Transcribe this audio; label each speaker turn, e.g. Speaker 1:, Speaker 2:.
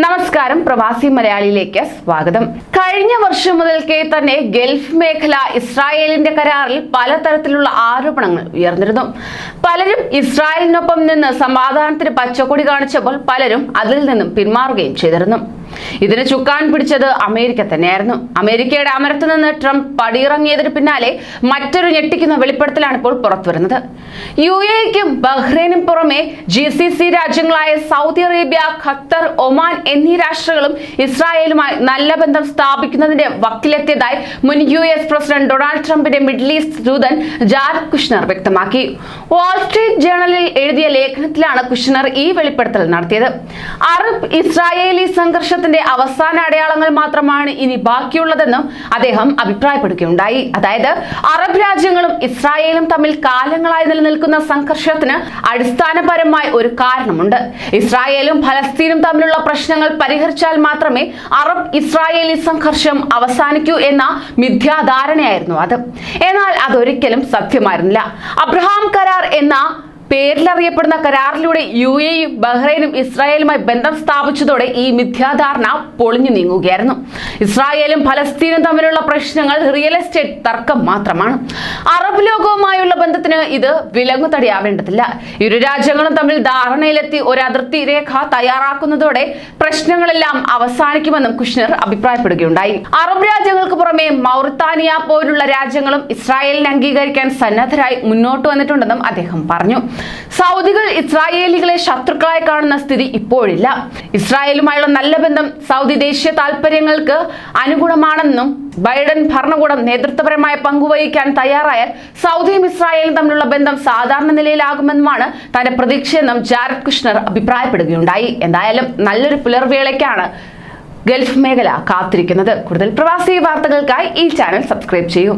Speaker 1: നമസ്കാരം പ്രവാസി മലയാളിയിലേക്ക് സ്വാഗതം. കഴിഞ്ഞ വർഷം മുതൽക്കേ തന്നെ ഗൾഫ് മേഖല ഇസ്രായേലിന്റെ കരാറിൽ പലതരത്തിലുള്ള ആരോപണങ്ങൾ ഉയർന്നിരുന്നു. പലരും ഇസ്രായേലിനൊപ്പം നിന്ന് സമാധാനത്തിന് പച്ചക്കൊടി കാണിച്ചപ്പോൾ പലരും അതിൽ നിന്നും പിന്മാറുകയും ചെയ്തിരുന്നു. ഇതിന് ചുക്കാൻ പിടിച്ചത് അമേരിക്ക തന്നെയായിരുന്നു. അമേരിക്കയുടെ അമരത്ത് നിന്ന് ട്രംപ് പടിയിറങ്ങിയതിന് പിന്നാലെ മറ്റൊരു ഞെട്ടിക്കുന്ന വെളിപ്പെടുത്തലാണ് ഇപ്പോൾ പുറത്തുവരുന്നത്. യു എക്കും ബഹ്റൈനും പുറമെ ജി സി സി രാജ്യങ്ങളായ സൗദി അറേബ്യ ഖത്തർ ഒമാൻ എന്നീ രാഷ്ട്രങ്ങളും ഇസ്രായേലുമായി നല്ല ബന്ധം സ്ഥാപിക്കുന്നതിന്റെ വക്കിലെത്തിയതായി മുൻ യു എസ് പ്രസിഡന്റ് ഡൊണാൾഡ് ട്രംപിന്റെ മിഡിൽ ഈസ്റ്റ് ദൂതൻ ജാർഡ് കുഷ്ണർ വ്യക്തമാക്കി. വാൾസ്ട്രീറ്റ് ജേണലിൽ എഴുതിയ ലേഖനത്തിലാണ് കുഷ്ണർ ഈ വെളിപ്പെടുത്തൽ നടത്തിയത്. അറബ് ഇസ്രായേലി സംഘർഷത്തിന്റെ അവസാന അടയാളങ്ങൾ മാത്രമാണ് ഇനി ബാക്കിയുള്ളതെന്നും അദ്ദേഹം അഭിപ്രായപ്പെടുകയുണ്ടായി. അതായത് അറബ് രാജ്യങ്ങളും ഇസ്രായേലും തമ്മിൽ കാലങ്ങളായി നിലനിൽക്കുന്ന സംഘർഷത്തിന് അടിസ്ഥാനപരമായി ഒരു കാരണമുണ്ട്. ഇസ്രായേലും ഫലസ്തീനും തമ്മിലുള്ള പ്രശ്നങ്ങൾ പരിഹരിച്ചാൽ മാത്രമേ അറബ് ഇസ്രായേലി സംഘർഷം അവസാനിക്കൂ എന്ന മിഥ്യാധാരണയായിരുന്നു അത്. എന്നാൽ അതൊരിക്കലും സത്യമായിരുന്നില്ല. അബ്രഹാം കരാർ എന്ന പേരിലറിയപ്പെടുന്ന കരാറിലൂടെ യു എയും ബഹ്റൈനും ഇസ്രായേലുമായി ബന്ധം സ്ഥാപിച്ചതോടെ ഈ മിഥ്യാധാരണ പൊളിഞ്ഞു നീങ്ങുകയായിരുന്നു. ഇസ്രായേലും ഫലസ്തീനും തമ്മിലുള്ള പ്രശ്നങ്ങൾ റിയൽ എസ്റ്റേറ്റ് തർക്കം മാത്രമാണ്. അറബ് ലോകവുമായുള്ള ബന്ധത്തിന് ഇത് വിലങ്ങുതടിയാവേണ്ടതില്ല. ഇരു രാജ്യങ്ങളും തമ്മിൽ ധാരണയിലെത്തി ഒരു അതിർത്തി രേഖ തയ്യാറാക്കുന്നതോടെ പ്രശ്നങ്ങളെല്ലാം അവസാനിക്കുമെന്നും കുഷ്ണർ അഭിപ്രായപ്പെടുകയുണ്ടായി. അറബ് രാജ്യങ്ങൾക്ക് പുറമെ മൗറിത്താനിയ പോലുള്ള രാജ്യങ്ങളും ഇസ്രായേലിനെ അംഗീകരിക്കാൻ സന്നദ്ധരായി മുന്നോട്ട് വന്നിട്ടുണ്ടെന്നും അദ്ദേഹം പറഞ്ഞു. സൗദികൾ ഇസ്രായേലികളെ ശത്രുക്കളായി കാണുന്ന സ്ഥിതി ഇപ്പോഴില്ല. ഇസ്രായേലുമായുള്ള നല്ല ബന്ധം സൗദി ദേശീയ താൽപര്യങ്ങൾക്ക് അനുകൂലമാണെന്നും ബൈഡൻ ഭരണകൂടം നേതൃത്വപരമായ പങ്കുവഹിക്കാൻ തയ്യാറായാൽ സൗദിയും ഇസ്രായേലും തമ്മിലുള്ള ബന്ധം സാധാരണ നിലയിലാകുമെന്നുമാണ് തന്റെ പ്രതീക്ഷയെന്നും ജാരദ് കൃഷ്ണർ അഭിപ്രായപ്പെടുകയുണ്ടായി. എന്തായാലും നല്ലൊരു പുലർവേളയ്ക്കാണ് ഗൾഫ് മേഖല കാത്തിരിക്കുന്നത്. കൂടുതൽ പ്രവാസി വാർത്തകൾക്കായി ഈ ചാനൽ സബ്സ്ക്രൈബ് ചെയ്യൂ.